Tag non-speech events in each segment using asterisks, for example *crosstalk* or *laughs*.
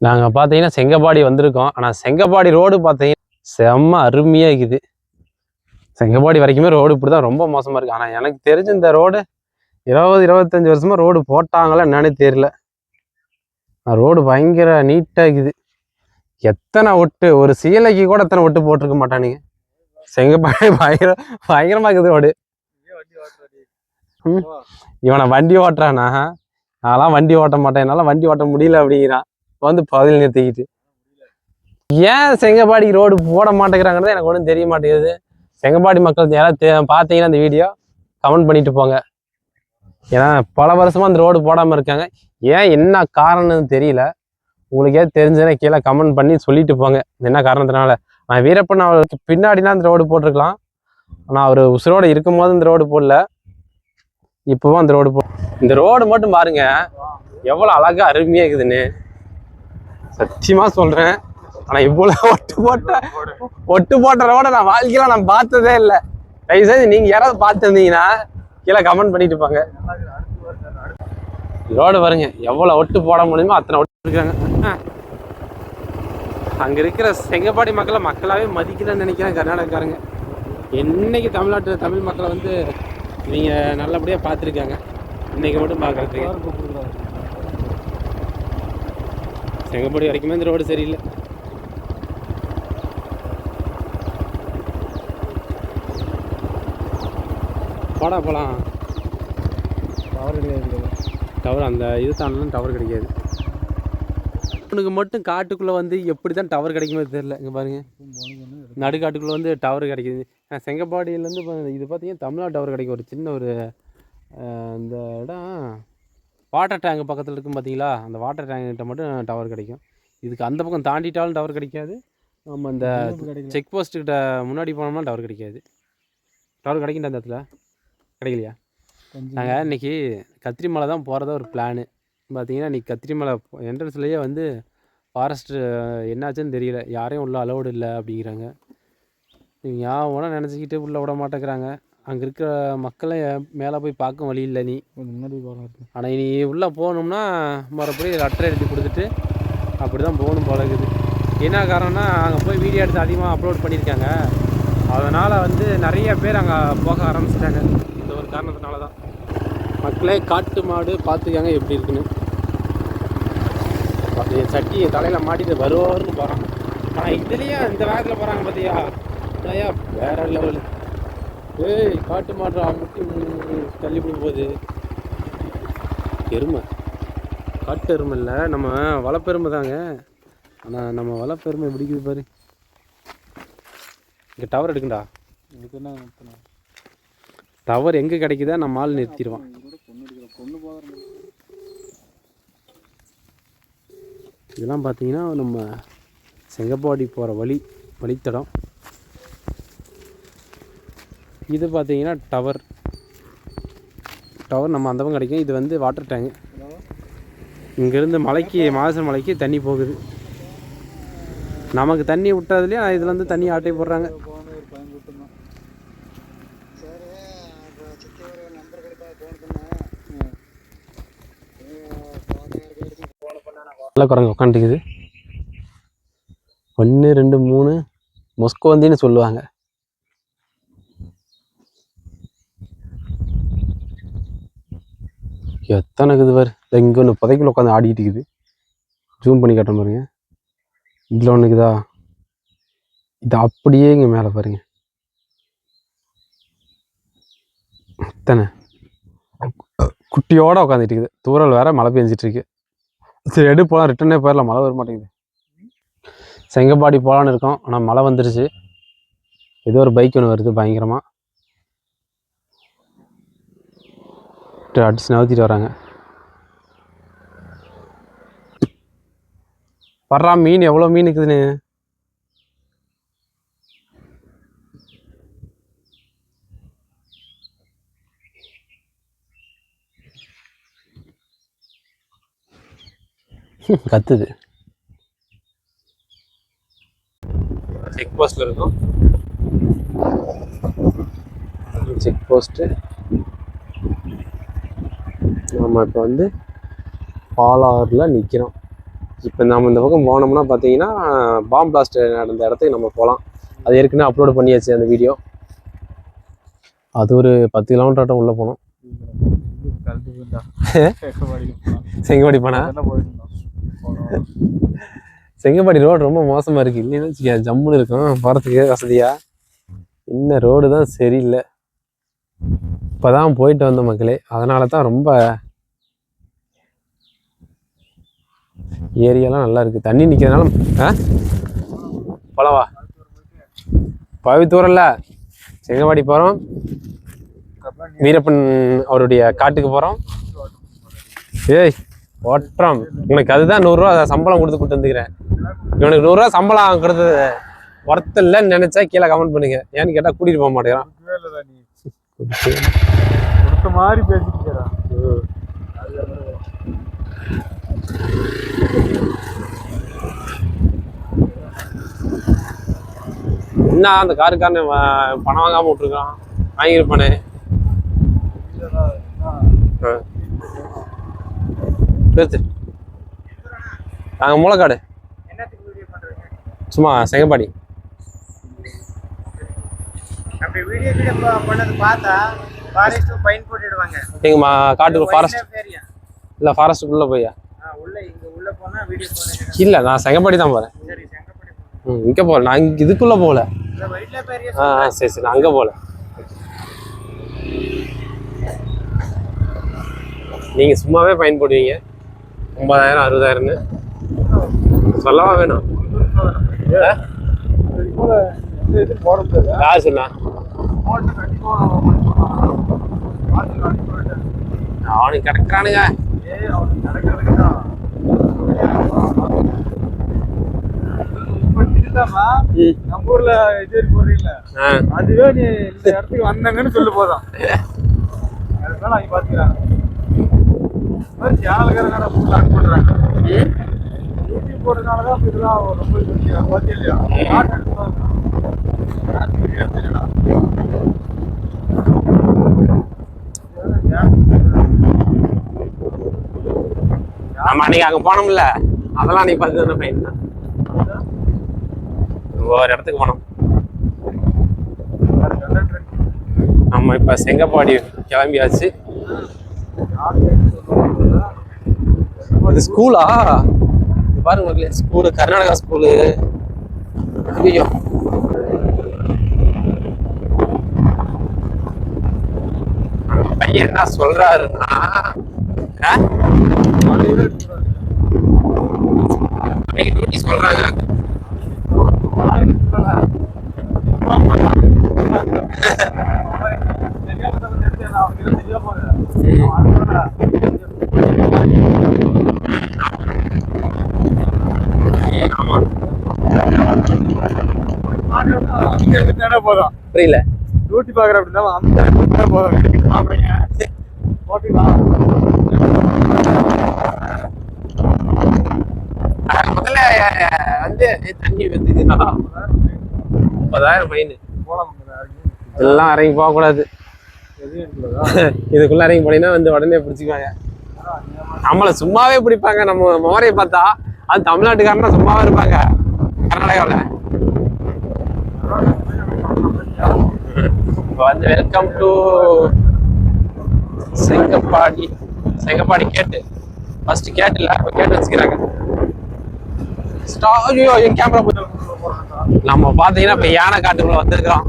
நாங்கள் பார்த்தீங்கன்னா செங்கப்பாடி வந்திருக்கோம். ஆனால் செங்கப்பாடி ரோடு பார்த்தீங்கன்னா செம்ம அருமையாக இருக்குது. செங்கப்பாடி வரைக்குமே ரோடு இப்படி தான் ரொம்ப மோசமாக இருக்குது ஆனால் எனக்கு தெரிஞ்ச இந்த ரோடு இருபது இருபத்தஞ்சி வருஷமா ரோடு போட்டாங்களா என்னன்னு தெரியல. ரோடு பயங்கர நீட்டாக இருக்குது. எத்தனை ஒட்டு ஒரு சீலைக்கு கூட எத்தனை ஒட்டு போட்டிருக்க மாட்டானுங்க. செங்கப்பாடி *laughs* பயங்கர பயங்கரமாக இருக்குது ரோடு. இவனை வண்டி ஓட்டுறானா? நான்லாம் வண்டி ஓட்ட மாட்டேன். என்னால் வண்டி ஓட்ட முடியல அப்படிங்கிறான். வந்து பதில் நிறுத்திக்கிட்டு. ஏன் செங்கப்பாடிக்கு ரோடு போட மாட்டேங்கிறாங்கிறது எனக்கு ஒன்றும் தெரிய மாட்டேங்குது. செங்கப்பாடி மக்கள் யாராவது பார்த்தீங்கன்னா அந்த வீடியோ கமெண்ட் பண்ணிட்டு போங்க. ஏன்னா பல வருஷமா அந்த ரோடு போடாமல் இருக்காங்க. ஏன் என்ன காரணம்னு தெரியல. உங்களுக்கு ஏதாவது தெரிஞ்சதுன்னா கீழே கமெண்ட் பண்ணி சொல்லிட்டு போங்க. என்ன காரணத்தினால? நான் வீரப்பன் அவருக்கு பின்னாடினா அந்த ரோடு போட்டிருக்கலாம். ஆனால் அவர் உசுரோட இருக்கும்போது இந்த ரோடு போடல. இப்போவும் அந்த ரோடு போ இந்த ரோடு மட்டும் பாருங்க. எவ்வளோ அழகாக அருமையாக இருக்குதுன்னு. சத்தியமா சொல்றேன். ஆனா இவ்வளவு *laughs* ஒட்டு போட்ட ஒட்டு போட்ட நான் வாழ்க்கையில நான் பார்த்ததே இல்லை. தயவுசெய்து நீங்கள் நீங்க யாராவது பார்த்துருந்தீங்கன்னா கீழே கமெண்ட் பண்ணிட்டு இருப்பாங்க ரோடு வருங்க எவ்வளவு ஒட்டு போட முடியுமோ அத்தனை ஒட்டு இருக்காங்க அங்க இருக்கிற செங்கப்பாடி மக்களை மக்களாவே மதிக்கலன்னு நினைக்கிறேன் கர்நாடகக்காரங்க. என்னைக்கு தமிழ்நாட்டு தமிழ் மக்களை வந்து நீங்க நல்லபடியா பார்த்துருக்காங்க. இன்னைக்கு மட்டும் பார்க்கறதுக்கு. செங்கப்பாடி வரைக்குமே இந்த ரோடு சரியில்லை. போடா போலாம். டவர் அந்த இது தாண்டலாம் டவர் கிடைக்காது. உனக்கு மட்டும் காட்டுக்குள்ளே வந்து எப்படி தான் டவர் கிடைக்குமோ தெரியல. இங்கே பாருங்க. நடுக்காட்டுக்குள்ளே வந்து டவர் கிடைக்குது. செங்கப்பாடியிலேருந்து இது பார்த்தீங்கன்னா தமிழ்நாடு டவர் கிடைக்கும். ஒரு சின்ன ஒரு இந்த இடம். வாட்டர் டேங்க் பக்கத்தில் இருக்கும் பார்த்தீங்களா அந்த வாட்டர் டேங்கிட்ட மட்டும் டவர் கிடைக்கும். இதுக்கு அந்த பக்கம் தாண்டிட்டாலும் டவர் கிடைக்காது. நம்ம இந்த செக் போஸ்ட்டுக்கிட்ட முன்னாடி போனோம்னா டவர் கிடைக்காது. டவர் கிடைக்கின்ற அந்த இடத்துல? கிடைக்கலையா? நாங்கள் இன்னைக்கு கத்திரிமலை தான் போகிறதா ஒரு பிளானு பார்த்தீங்கன்னா இன்னைக்கு கத்திரிமலை என்ட்ரன்ஸ்லேயே வந்து ஃபாரஸ்ட்டு என்னாச்சுன்னு தெரியல. யாரையும் உள்ள அலௌடு இல்லை அப்படிங்கிறாங்க. நீங்கள் யாவனா நினச்சிக்கிட்டு உள்ளே விட மாட்டேங்கிறாங்க. அங்கே இருக்கிற மக்களை மேலே போய் பார்க்க வழி இல்லை நீ. முன்னாடி போகலாம் ஆனால் நீ உள்ளே போகணும்னா மறுபடி லெட்டர் எழுதி கொடுத்துட்டு அப்படி தான் போகணும் போல இருக்குது. என்ன காரணம்னா அங்கே போய் வீடியோ எடுத்து அதிகமாக அப்லோட் பண்ணியிருக்காங்க. அதனால் வந்து நிறைய பேர் அங்கே போக ஆரம்பிச்சிட்டாங்க. இந்த ஒரு காரணத்தினால தான் மக்களே காட்டு மாடு பார்த்துக்கங்க எப்படி இருக்குன்னு. என் சட்டி என் தலையில் மாட்டிட்டு வருவார்னு போகிறான் ஆனால் இதுலேயே இந்த வேகத்தில் போகிறாங்க பார்த்தியா வேற லெவலு ஏய் காட்டு மாடுறா முட்டி தள்ளி போகுது. எருமை. காட்டு எருமை இல்லை நம்ம வளப்பெருமை தாங்க. ஆனால் நம்ம வளப்பெருமை பிடிக்குது பாரு. இங்கே டவர் எடுக்குண்டா இதுக்கு என்ன டவர் எங்கே கிடைக்குதா நம்ம ஆள் நிறுத்திடுவான். இதெல்லாம் பார்த்தீங்கன்னா நம்ம செங்கப்பாடி போகிற வழி வழித்தடம். இது பார்த்தீங்கன்னா டவர். டவர் நம்ம அந்த பக்கம் கிடைக்கும். இது வந்து வாட்டர் டேங்க் இங்கேருந்து மலைக்கு மாச மலைக்கு தண்ணி போகுது. நமக்கு தண்ணி விட்டதுலேயே இதில் வந்து தண்ணி ஆட்டை போடுறாங்க. நல்ல குரங்கு உட்காந்துக்குது ஒன்று ரெண்டு மூணு மொஸ்கோந்தின்னு சொல்லுவாங்க. எத்தனை இருக்குது பாரு? இல்லை இங்கே ஒன்று புதைக்குள்ள உட்காந்து ஆடிக்கிட்டு இருக்குது. ஜூம் பண்ணி காட்டுற பாருங்க. இதில் ஒன்று இருக்குதா? இது அப்படியே இங்கே மேலே பாருங்க. எத்தனை குட்டியோட உட்காந்துட்டு இருக்குது. தூரல் வேற மழை பெஞ்சிட்ருக்கு சரி எடு போகலாம் ரிட்டர்னே போயிடலாம். மழை வர மாட்டேங்குது. செங்கப்பாடி போகலான்னு இருக்கோம். ஆனால் மழை வந்துருச்சு. ஏதோ ஒரு பைக் ஒன்று வருது பயங்கரமாக அடிச்சு நவுத்திட்டு வராங்க. வர்றா மீன் எவ்வளோ மீன் இருக்குதுன்னு? *laughs* கத்துது. செக் போஸ்ட்ல இருக்கும். செக் போஸ்ட்டு நம்ம இப்போ வந்து பாலாறில் நிற்கிறோம் இப்போ நம்ம இந்த பக்கம் போனோம்னா பார்த்தீங்கன்னா பாம் பிளாஸ்ட் நடந்த இடத்துக்கு நம்ம போகலாம் அது ஏற்கனவே அப்லோட் பண்ணியாச்சு அந்த வீடியோ அது ஒரு பத்து கிலோமீட்டர் உள்ள போனோம். செங்கப்பாடி போனா. செங்கப்பாடி ரோடு ரொம்ப மோசமா இருக்கு. இல்லைன்னு வச்சுக்க ஜம்முன்னு இருக்கும். போகிறதுக்கு வசதியா? இன்ன ரோடு தான் சரியில்லை. இப்போ தான் போயிட்டு வந்த மக்களே. அதனால தான் ரொம்ப ஏரியெல்லாம் நல்லா இருக்குது தண்ணி நிற்கிறதுனால ஆ? போலவா பவித்தூரில் செங்கவாடி போகிறோம் வீரப்பன் அவருடைய காட்டுக்கு போகிறோம் ஏய் ஓட்டம். உனக்கு அதுதான் நூறுரூவா சம்பளம் கொடுத்து கொடுத்து வந்துக்கிறேன். இவனுக்கு நூறுரூவா சம்பளம் கொடுத்தது. ஒர்த்து இல்லைன்னு கீழே கமெண்ட் பண்ணுங்க. ஏன்னு கேட்டால் கூட்டிகிட்டு போக மாட்டேங்கிறான். கொடுத்த மாதிரி பேசிட்டு இருக்கடா. என்ன அந்த காருக்காரன் வ- பணம் வாங்காம விட்டுருக்கான். வாங்கியிருப்பானே? பேத்து நாங்கள் மூலக்காடு என்னத்துக்கு வீடியோ பண்றீங்க? சும்மா செங்கப்பாடி அப்படி வீடியோ வீடியோ பண்ணது பார்த்தா ஃபாரஸ்ட் ஃபைன் போட்டுடுவாங்க. எங்கள் மா காட்டுக்கு ஃபாரஸ்ட் area. இல்லை ஃபாரஸ்ட்டுக்குள்ளே போய்யா ஆ, உள்ள இங்க உள்ள போனா வீடியோ போடுறது இல்லை நான் செங்கப்பாடி தான் போகிறேன் சரி செங்கப்படி ம் இங்கே போகல நான் இங்கே இதுக்குள்ளே போகல இந்த வைல்ட் லைஃப் ஏரியா ஆ சரி சரி நான் அங்கே போகல நீங்கள் சும்மாவே ஃபைன் போடுவீங்க. ஒன்பதாயிரம் அறுபதாயிரம்னு. சொல்லவா வேணும். போட. யார் சொன்னா போட்டு கட்டி போடணும். பார்த்து கட்டி போயிட்டேன். அவனுக்கு கிடக்குறானுங்க. நம்ம ஊர்ல இது போடுறீங்களா ஆ. அதுவே நீ இந்த இடத்துக்கு வந்தாங்கன்னு சொல்லு போதும். அதுதான் அவங்க பாத்துக்கிறாங்க சேனலுக்காரங்க ஃபுல் ஆன் பண்றாங்க. யூடியூப் போடுறதுனால தான் இதெல்லாம் ரொம்ப. பாத்தியா இல்லையா? நாட்டு எடுத்து நம்ம அன்னைக்கு அங்கே போனோம்ல. அதெல்லாம் நீ பார்த்து தானே ஃபைன் தான் ஒரு இடத்துக்கு போனோம். நம்ம இப்போ செங்கப்பாடி கிளம்பியாச்சு. இது ஸ்கூலா பாருங்க ஸ்கூலு கர்நாடகா ஸ்கூலு ஐயோ அந்த பையன் என்ன சொல்றாருன்னா சொல்றாங்க. புரியல. டியூட்டி பாக்குற அப்படின்னா அந்த போதும் முதல்ல வந்து தண்ணி முப்பதாயிரம் ஃபைன் போலாம் இதெல்லாம் இறங்கி போகக்கூடாது இதுக்குள்ள இறங்கி போனீங்கன்னா வந்து உடனே பிடிச்சிக்குவாங்க. நம்மளை சும்மாவே பிடிப்பாங்க. நம்ம மோரையை பார்த்தா அது தமிழ்நாட்டுக்காரனா சும்மாவே இருப்பாங்க. கர்நாடகாவில். இப்போ வந்து வெல்கம் டு செங்கப்பாடி செங்கப்பாடி கேட்டு. ஃபர்ஸ்ட் கேட்டுல இப்போ கேட்டு வச்சுக்கிறாங்க. ஸ்டா- ஐயோ என் கேமரா போட்டு நம்ம பார்த்தீங்கன்னா இப்போ யானை காட்டுக்குள்ள வந்திருக்கிறோம்.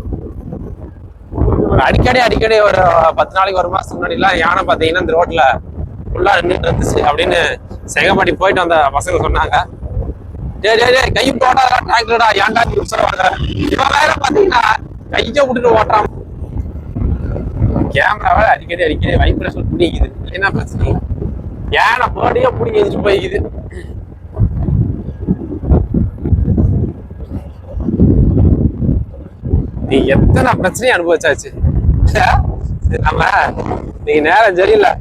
அடிக்கடி அடிக்கடி ஒரு பத்து நாளைக்கு ஒரு மாசத்துக்கு முன்னாடிலாம் யானை பார்த்தீங்கன்னா இந்த ரோட்ல ஃபுல்லா நின்றுட்டு இருந்துச்சு அப்படின்னு செங்கப்பாடி போயிட்டு வந்த பசங்க சொன்னாங்க. டேய் டேய் கை போடா டிராக்டர்டா ஏன்டா நீ உசரவாங்க இவன் வேற பாத்தீங்கன்னா கையை விட்டுட்டு ஓட்டுறான். கேமராவை அடிக்கடி அடிக்கடி வைப்ரேஷன் பிடிக்குது. என்ன பிரச்சனை? ஏன யானை போடியே பிடிங்கி வச்சுட்டு போய்க்குது? நீ எத்தனை பிரச்சனையும் அனுபவிச்சாச்சு? சரி, நம்ம நீங்க நேரம் சரியில்லை.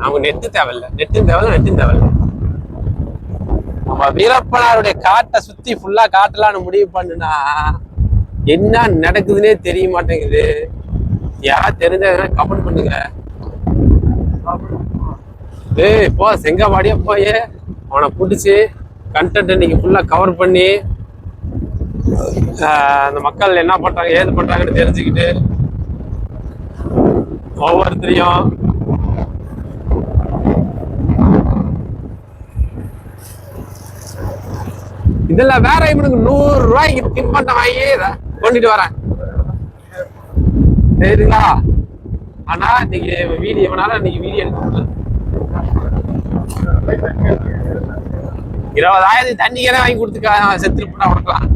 நமக்கு நெட்டு தேவையில்ல. நெட்டும் தேவையில்ல நெட்டும் தேவையில்ல. நம்ம வீரப்பனாருடைய காட்டை சுத்தி ஃபுல்லா காட்டலாம்னு முடிவு பண்ணுனா என்ன நடக்குதுன்னே தெரிய மாட்டேங்குது. யார் தெரிஞ்சதுன்னா கமெண்ட் பண்ணுங்க. ஏய் போ செங்கபாடியா போய் அவனை பிடிச்சி கண்டென்ட் இன்னைக்கு ஃபுல்லா கவர் பண்ணி அந்த மக்கள் என்ன பண்றாங்க ஏது பண்றாங்கன்னு தெரிஞ்சுக்கிட்டு ஒவ்வொருத்தரையும் இதுல வேற இவனுக்கு நூறு ரூபாய்க்கு தின்பண்டம் வாங்கி கொண்டுட்டு வரேன். சரிங்களா? ஆனா இன்னைக்கு வீடியோ இவனால இன்னைக்கு வீடியோ எடுக்க முடியல. இருபதாயிரம் தண்ணிக்கே வாங்கி கொடுத்துக்கா செத்துட்டு போட்டா கொடுக்கலாம்.